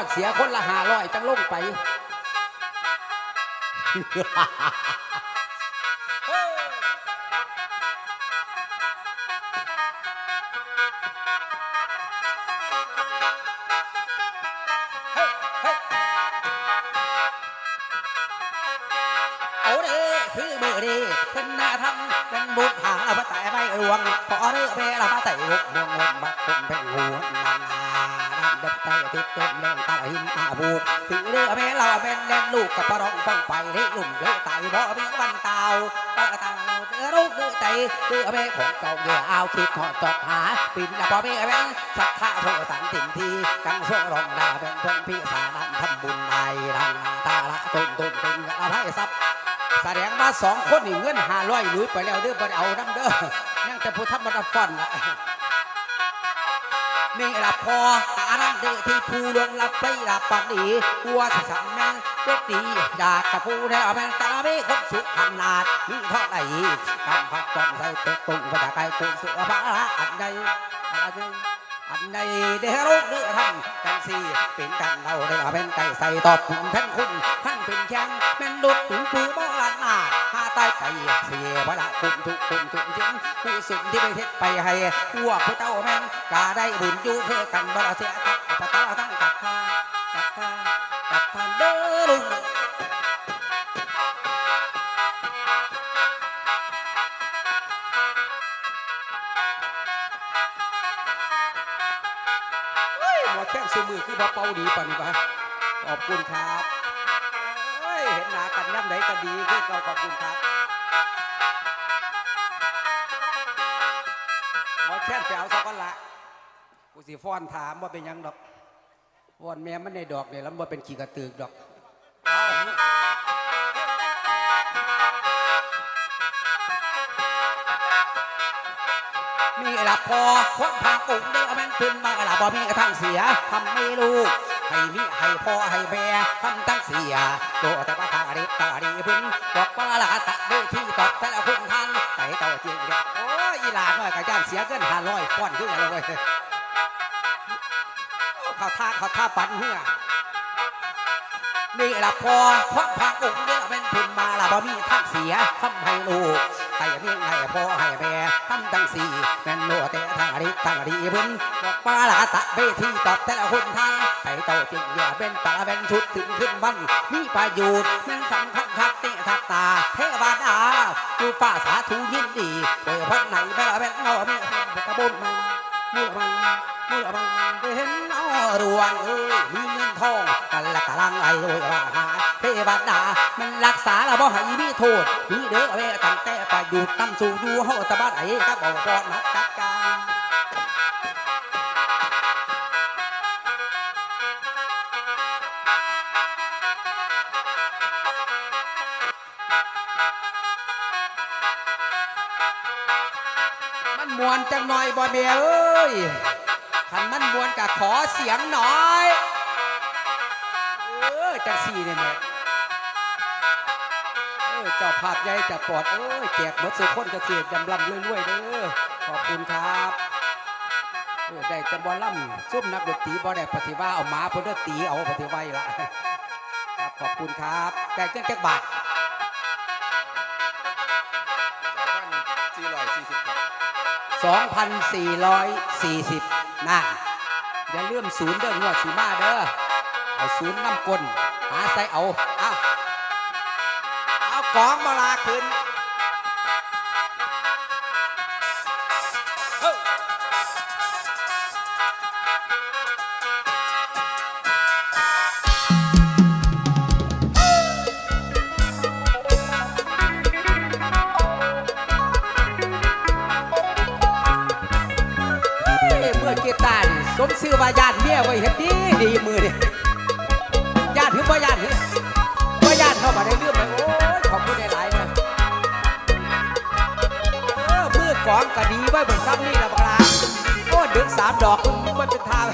าภาพผู้ใดเสียคนละหาร้อยจังลงไป เอาเด้คือมือดีเพิ่นน่าทำเป็นบุญหาเราแต่ไม่รวงพอเรือเบเรามาแต่หกมงงงบักคงเป็นหัวนาน เด็ดไตติดเต็มแรงตาหินอาบูกถือเรือเบเราเป็นเล่นลูกกับปรองป้องไปได้ลุ่มเรือไตบ่เบี้ยวันเตาปะเตาเรือลูกเรือไต่เรือเบของเก่าเรือเอาคิดทอจอดหาปิ่นละพอเบี้ยเป็นสักข้าโทสันติ่มทีกังสวงรองดาเป็นเพิ่นพี่สานันทำบุญในดังนาตาละตุ่มตุ่มติงอภัยทรัพย์แสดงว่าสองคนนี่เงินหาร้อยลุยไปแล้วเด้อบ่ได้เอาน้ำเด้อยังแต่ผู้ทำมันฟอนนี่ละพอ เดอที่ผู้ลวงรับไปรับปันดีกัวสิสังแมงเด็กดีอยากกับผู้ได้เอาแมงตาไม่คนสุขขนาดมีเท่าไหร่กำพักต้องใส่เต็กตุงภาษาไกลตุงเสือบ้าอันใดอันใดอันใดเด้อลูกเด้อทำกันสี่เป็นกันเราได้อาแม่งไก่ใส่ตอบคุณแผ่นคุณท่านเป็นแข้งแม่นดุดถึงปูโบราณนาหาตายไปเสียพระคุมทุกคุมทุกจริงผู้สุนที่ไปเทศไปให้พวกผู้เต้าแม่งกาได้บุญอยู่เพื่อกันบ่ละเสียตัก พระตาทั้งกักทากักทากักทาเด้อลุงเฮ้ยหมแข้งซื้อมือคือบ่เป่าดีปานนี้ปะขอบคุณครับเฮ้ยเห็นหน้ากันย่ำไหนก็ดีคือเก่าขอบคุณครับหมอแข้งไปเอาสักคนละกูสิฟ้อนถามว่าเป็นยังดอก วอนแม่มันในดอกเนี่ยแล้วมันเป็นขี้กระตือกดอกเอามีละพอคนพากุ้งเด้อแม่งเป็นมาละบ่มีกระทั่งเสียทำไม่ลูกให้มีให้พ่อให้แม่ทำตั้งเสียโลแต่ว่าทางอดีตตาดีพึ่งบอกว่าละตะเวทีตอบแต่ละคุณท่านไต่เต่าจริงเด็กโอ้ยอีหลาน้อยกับย่านเสียเกินห้าร้อยฟ้อนขึ้นอะไรเว้ย เขาท่าเขาท่าปั่นเหือนี่ละพอคนพากุ้งเด้อแม่งเป็นมาละบ่มีทั้งเสียทำให้ลูกให้เมียให้พ่อให้แม่ทำตั้งสี่แม่นโลแต่ทางอดีตทางอดีตพึ่งบอกว่าละตะเวทีตอบแต่ละคุณท่านไต่เต่าจริงอย่าเป็นตาเป็นชุดถึงขึ้นบ้านมีประโยชน์แม่งสำคัญคักเตะทักตาเทวดาดูฝ่าสาธุยินดีเปิดพันไหนแม่ละแม่เงาแม่กระบนมันมือมัน มือมันเห็นเอารวงเอ้ยมีเงินทองกันละกะลังไอ้โอ้ยว่าหาเทวดามันรักษาละบ่ให้มีโทษมีเด้อเว้ตั้งแต่ประยุทธ์ตั้งสู่อยู่เฮาตะบ้านไอ้ก็บอกก่อนนะจัดการมันมวนจังหน่อยบ่เมียเอ้ย คันมันมวนกะขอเสียงหน่อย เออจังสี่เนี่ยแม่เออเจ้าภาพใหญ่จะปลอดเอ้ยแจกหมดสุคนจะเสียจำลำรวยๆเด้อขอบคุณครับเออได้แต่บ่ล่ำซุ่มนักดนตรีบ่ได้ปฏิว่าเอาหมาเพิ่นเด้อตีเอาปฏิไว้ละครับขอบคุณครับได้เกินจักบาท2,440 นั่นอย่าลืมศูนย์เด้องวสีมาเด้อเอาศูนย์น้ำกลหาใส่เอาเอาเอากองบลาขึ้น ซื้อว่าญาติเมียไว้เฮ็ดดีดีมือนี่ญาติถึงบ่ญาติถึงบ่ญาติเข้ามาได้เรื่องไปโอ้ยขอบคุณหลายๆเลยเออมือกองก็ดีไว้บนซ้ำนี่ละบักลาโอ้ดึกสามดอกมันเป็นทาง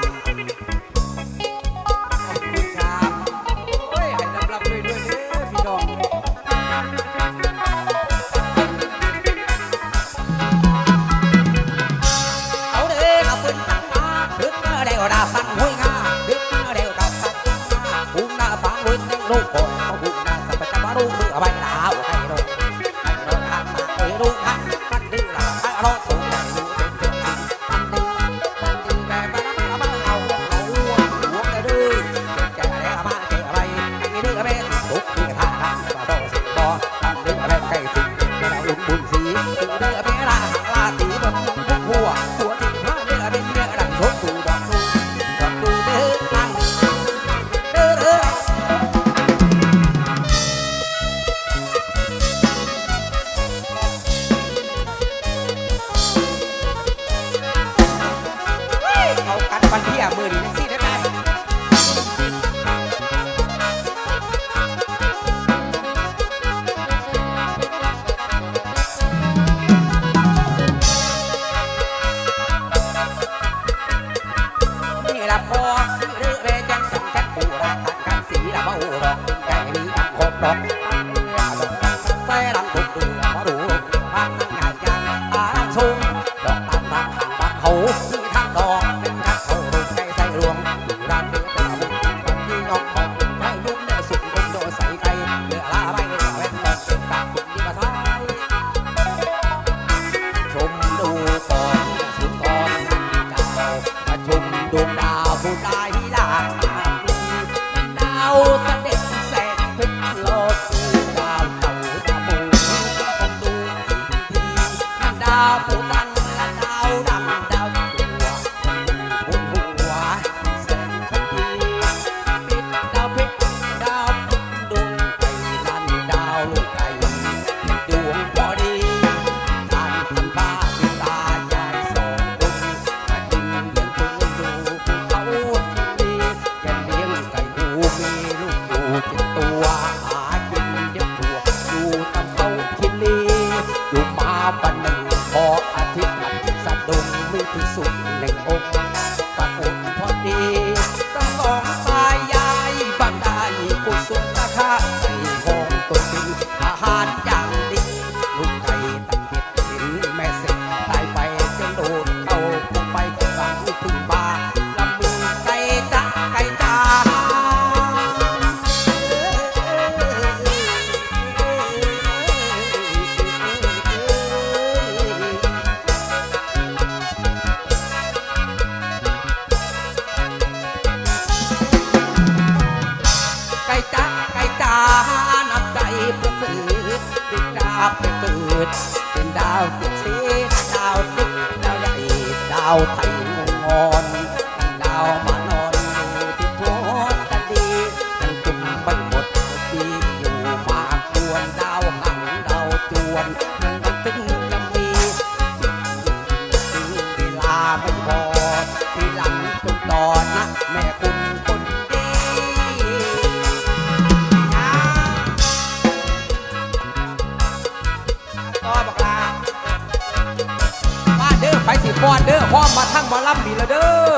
ลำนี่ละเด้อ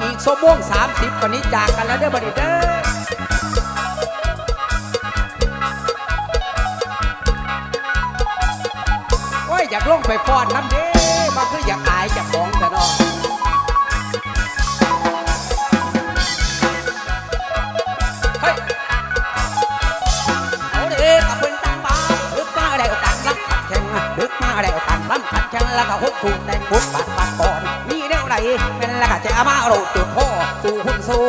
อีกชั่วโมง30กว่านี้จากกันแล้วเด้อบดีเด้อโอ้ย อยากลงไปฟ้อนน้ำเด้มาคืออยากอายจากของแต่เนาะเฮ้ยเอาเด็กกับเป็นตังบ้าดึกมาได้โอกาสรับขัดแข่งดึกมาได้โอกาสรับขัดแข่งแล้วก็หุบทุนแดงบุญบาดบาดก่อน ไหนเป็นล้วก็จะมาเราจุดพ่อสู่หุ่นสู้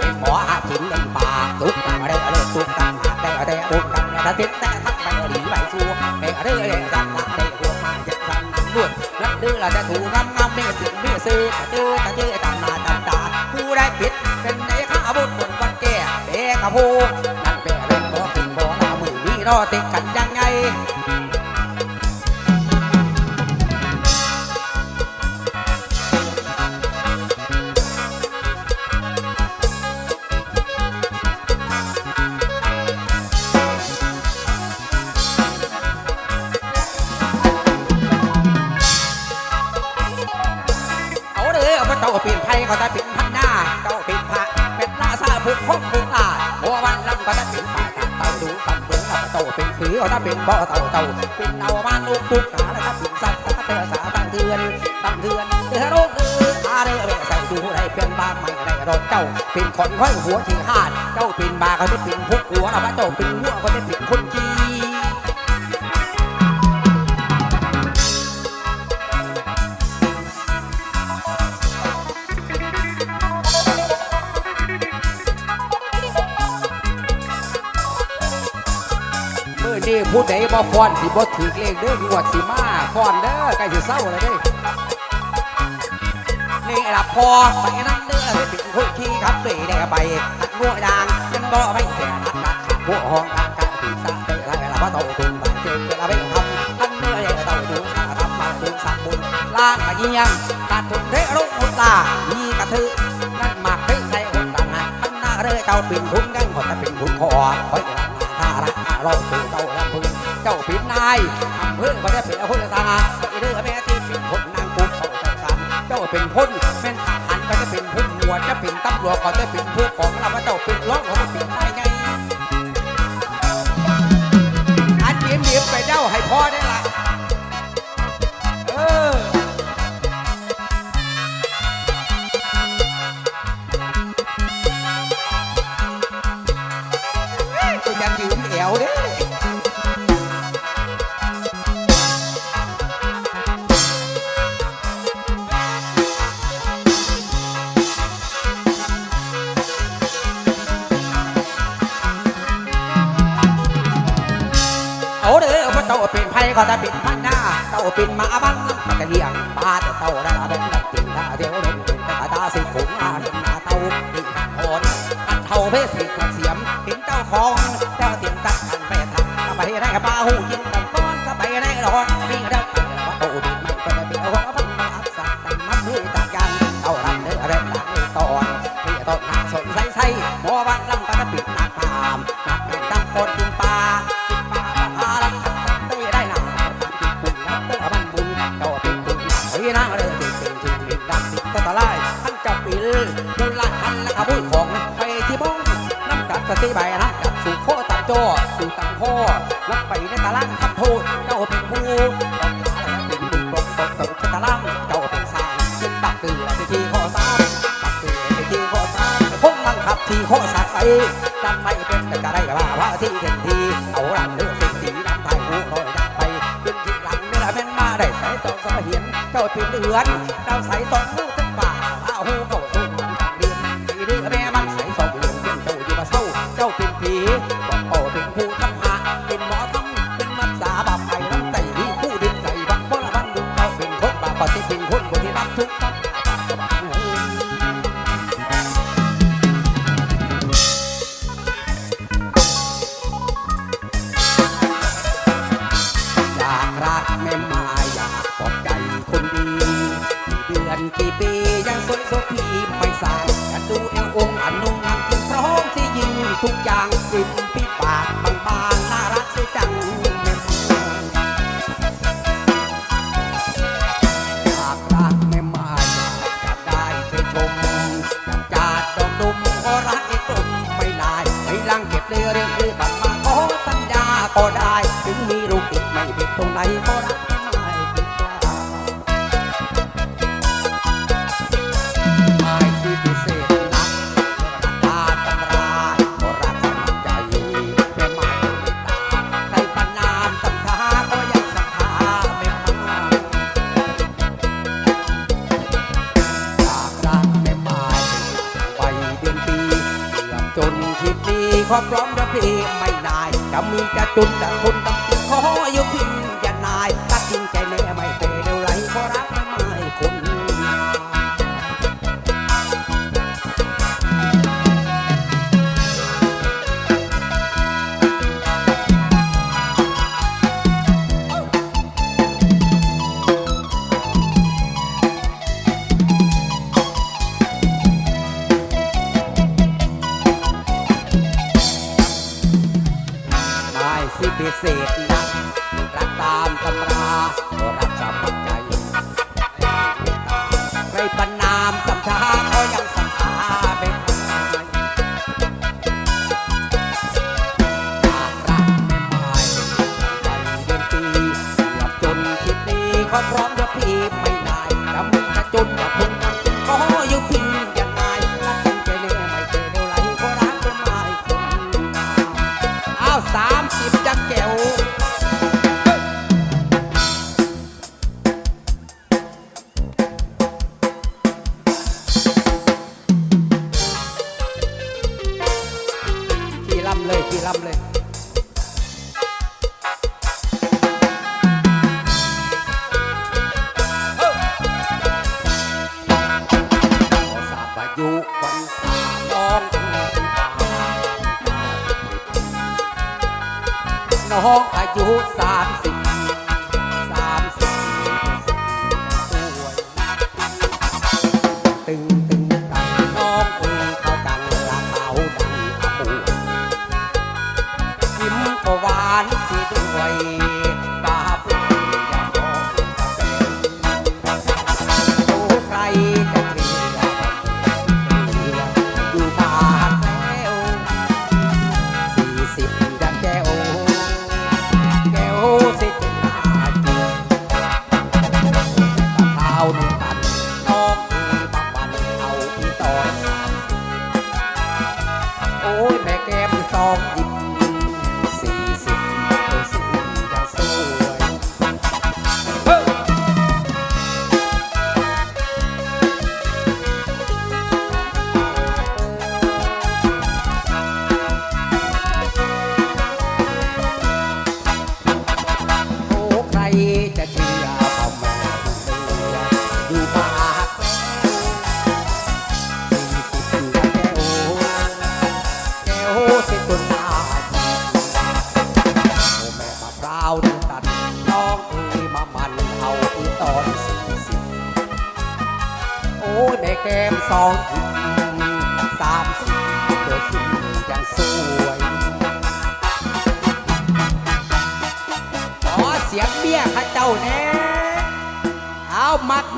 เป็นหมออาจินเล่นปากทุกตังอะไรอะไรทุกตังหาแต่อะไรทุกตังแต่ติดแต่ทักไปหลีไปสู้แต่อะไรอะไรจังหวะได้หัวมาจะสั่งนด้วยนักดื้อเราจะถูกงำงำเมียสิเมียซื้อตะจื้อตะจื้อตำนาตำตาผู้ได้ผิดเป็นในข้าบุญบนวันแก่เด็กกับผู้นั่นแปลเป็นบ่ขึ้นบ่ลามือนี้รอติดกันยัง ก็จะเป็นป่าตาเต่าดูตำเบิ้งเอาเต่าเป็นผีเขาจะเป็นบ่อเต่าเต่าเป็นเอาบ้านลูกปุ๊กขาแล้วก็เป็นสัตว์ตะเตะสาตั้งเดือนตั้งเดือนเดือดร้อนเดือนอาเดือดใส่ดูให้เป็นบ้านใหม่ได้รถเจ้า เป็นคนห้อยหัวที่หาด เจ้าเป็นบาเขาจะเป็นพวกหัวเราเจ้าเป็นหัวเขาจะเป็นคนจี ผู้ใดบ่ฟ้อนสิบ่ถือเลขเด้อหัวสิมาฟ้อนเด้อใกล้สิเศร้าเลยเด้นี่ละพอไปนั่นเด้อเป็คุยขี้ครับเตยได้ไปตัดงัวดางยังบ่ไปแก่ตักตัดหัวห้องตังกะตีสัะเตะไรละว่าเต่าตุ่มตัดเจ็บละไปทำนั่นเด้อได้อต่าตุ่มทำตุ่มสักบุญล้างมาเยี่ยมตัดถุนเทรุ่งหุ่ตามีกระทือนั่นหมากไปใส่หุ่ตาหนักมันน่าเรื่อเจ้าเป็นทุ่งยังขอจะเป็นทุ่งคอคอย วังพึ่งเจ้าลำพึงเจ้าผิดนายทำเพื่อบ่ได้เป็นคนสางาไอ้เดือแม่ที่ผิดคนนางปุ๊บเขาจ้าสันเจ้าเป็นคนแม่นทหารก็จะเป็นผู้หมวดจะเป็นตำรวจก็จะเป็นผู้ของเราเจ้าเป็นล้อของเป็นนายไงอันเดียบไปเจ้าให้พ่อได้ ก็จะปิดมันหน้าเต้าปิดมาบังกะเลียงปาเต้าระดับนักตินตาเดียวลงตาตาสิขุงอาเดินหน้าเต้าติดโอนอันเท่าเพศสิขัดเสียมถึนเต้าของเต้าเตียงตัดอันไปทำไปได้กระป้าหูยิงตันก้อนก็ไปได้ร้อนวิ่งเร็ว ในตารางคำพูดเจ้าเป็นผู้เป็นตุ่มปกปงตุ่มตารางเจ้าเป็นสางตักเตือนไปที่ข้อสามตักเตือนไปที่ข้อสามคงบังคับที่ข้อสักไปจำไม่เป็นจะได้ว่าพ่ะที่เด็นทีเอาหลังเลือกสิ่งที่นำไายหูลอยดังไปเป็นที่หลังเนี่แหละเนมาได้สายตองสมเห็นเจ้าเป็นเดือนเจ้าสายตองรู้ทั้งป่า ก็ได้ ถึงมีรูกติดไม่เด็ดตรงไหนก็ได้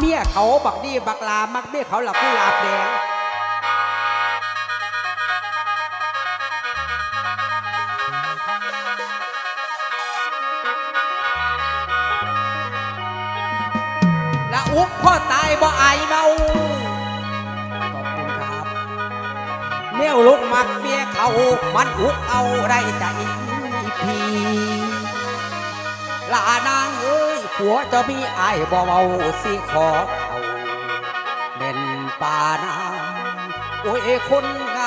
มักเมียเขาบักดีบักลามักเมียเขาหลับผู้ลาบแดงละอุกพ่อตายบ่อายเมาขอบคุณครับเมียลูกมักเมียเขามันอุกเอาได้ใจพี่ลานา หัวจะมีอายบ่เบาสิขอเขาเป็นป่าน้ำโอ้ยคนง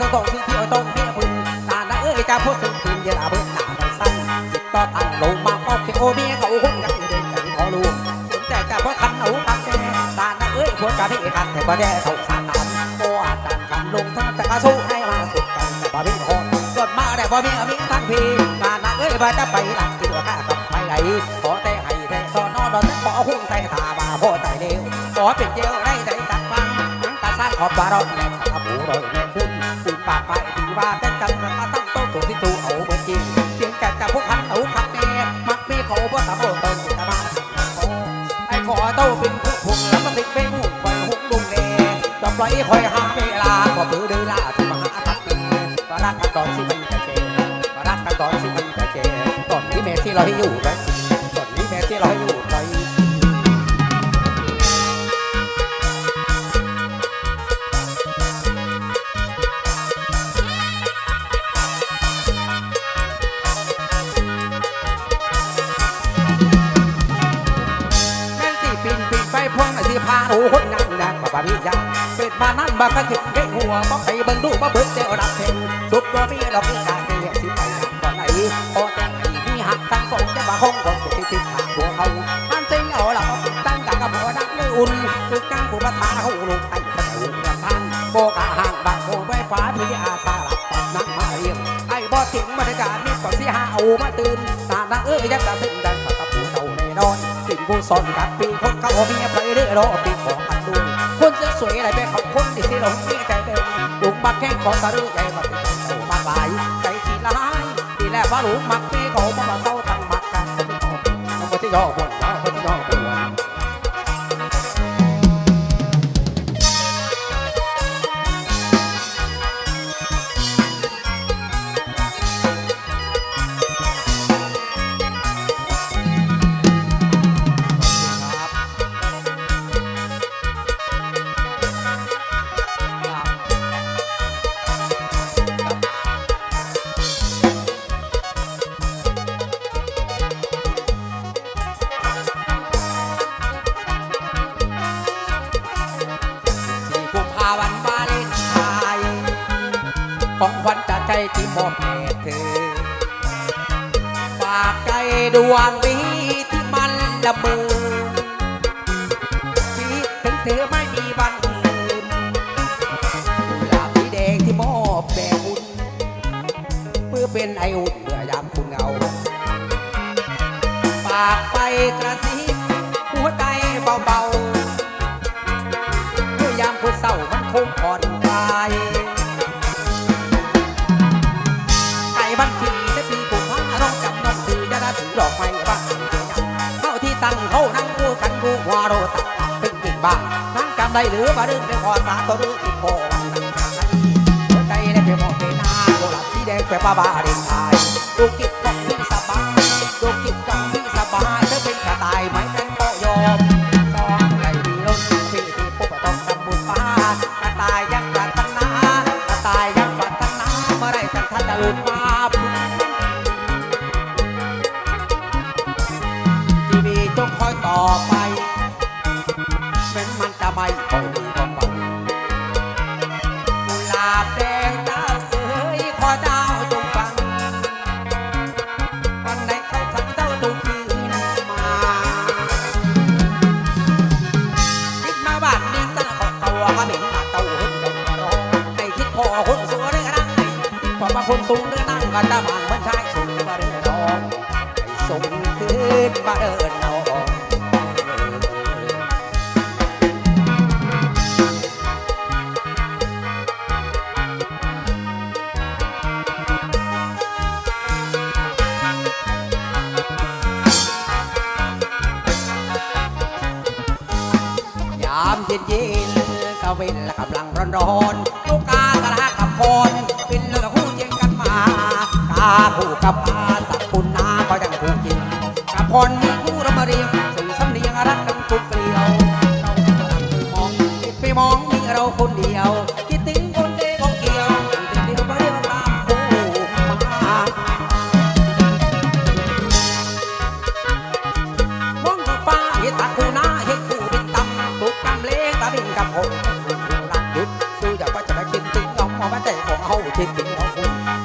สะตองที่เที่ยวตรงเมียพึ่งตาหน้าเอ้ยจะพูดถึงถึงเยลาเบิ้งหน้ามันสั้นติดต่อตั้งลงมาโอเคโอเมียเขาหุ่นกันอยู่เด่นกันขอรู้สนใจแต่เพราะคันหนูคันแก่ตาหน้าเอ้ยควรจะพี่คันแต่บ่ได้เขาสานามโอ้อาจารย์กันลงทั้งจะกระสู้ให้มาสุดกันแต่บ่มีหอนจดมาแต่บ่มีมิทั้งพีตาหน้าเอ้ยบ่จะไปหลักที่ว่าข้ากับไปไหนขอแต่ให้แต่ตอนนอนนอนขอหุ่นใส่ตาบาพ่อใจเร็วขอเป็นเจลได้ใจตัดฟังทั้งกาสร้างขอบบารอนแม่ขับหูรอยแม่คุณ คุณปากไปตีว่าเป็นกันมาตั้งโต๊ะตัวที่ตูเอาเมื่อจริงเสียงจากจากพวกขันเอาขับแน่มักมีเขาเพราะสามโบเติมตะมาไอ้ขอเต้าเป็นผู้ผงแล้วมันติดเป็นหุ่คอยหุ่นลุงแน่จอมปล่อยคอยหาเวลาก็ปือเดือลาที่มหาทัพเป็นก็รักกันตอนที่มันจะเจก็รักกันตอนที่มันจะเจตอนนี้แม่ที่เราให้อยู่ไว้ หนูคนงามนางมาบาริยังเป็นมานั่นบากระถึงได้หัวบ่ไปเบิ่งดูบ่เบิ่งเจ้าดับเพนสุดบ่มีดอกการเรียสิไปงานบ่ไหนพอแต่งให้มีหักทั้งสองจะบ่คงก็สิติดทางหัวเขาอันจริงเอาล่ะบ่ตั้งกันกับบ่นักเลยอุ่นคือกลางผู้ประธานเขาลงไปพระเจ้าประธานโบกะห่างบางโบไว้ฟ้าพี่อาสาหลับปัดนั่งมาเรียมไอ้บ่ถึงบรรยากาศนี่ก็สิหาเอามาตื่นตาหน้าเอ้ยยักษ์ตาถึงดังกับผู้เฒ่าแน่นอน ผู้สอนกับปีคนเขาเมียไปเรื่อยรอปีของกันดูคนจะสวยอะไรไปเขาคนที่สิหลงเมียใจเดิมลุงมาแค่ขอตาลือใจมาติดโตมาหลายใจที่ร้ายที่แรกว่าลุงมักเมียเขามามาเศร้าตั้งมักกันเขาไม่ชอบเขาไม่ที่ย่อบนเขาที่ย่อบน ของขวัญจากใจที่มอบให้เธอ ฝากใจดวงนี้ที่มันละเมอที่ถึงเธอไม่มีวันลืมลาบีแดงที่มอบแด่คุณเพื่อเป็นไออุ่นเมื่อยามคุณเหงา ฝากไปกระซิบ บ้านั่งกำได้หรือบ่ดึงได้พอตาตัวดื้อติดโพหัวใจได้เพียงมอเห็นหน้าโกลับที่แดงแปรป้าบาเร่งทยลูกกิดก็ขึ้นสบาย ร้อนลูกกาสละกับคนเป็นเลือคู่เทียงกันมากาคู่กับมา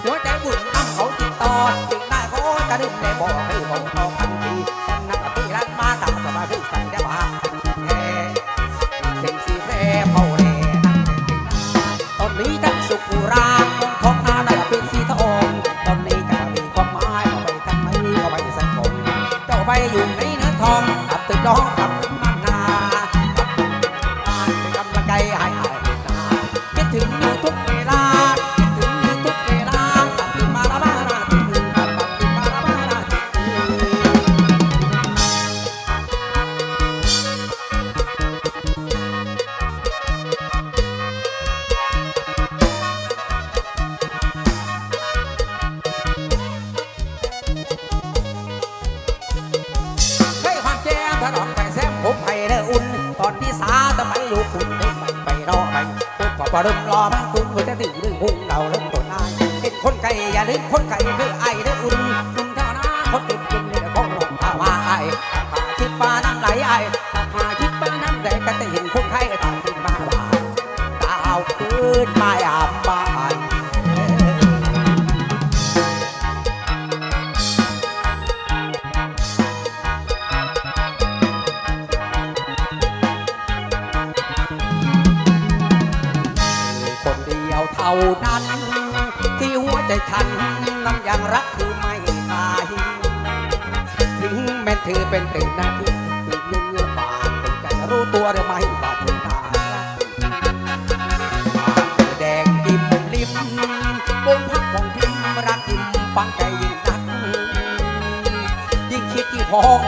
หัวใจบุญน้ำเขาติดต่อจึงได้ขอจะดึงในบ่อให้ของทองทันที ปรมรอมาตุ้มหัวจะดื้อดื้อมุ่งเราลงตัวอายเป็คนไก่อย่าลืมคนไก่คือไอ้เด้ออุ่นอุ่เท่านะคนติดจุ่มนี่ละของหลงตาว่าไอ้ตาคิดปาน้ำไหลไอ้ตาคิดปาน้ำไหลก็จะเห็นคนไข้ตาคิดมาว่าดาวคืนมาอา ปังใจยิ่งนักยิ่งคิดยิ่งพอง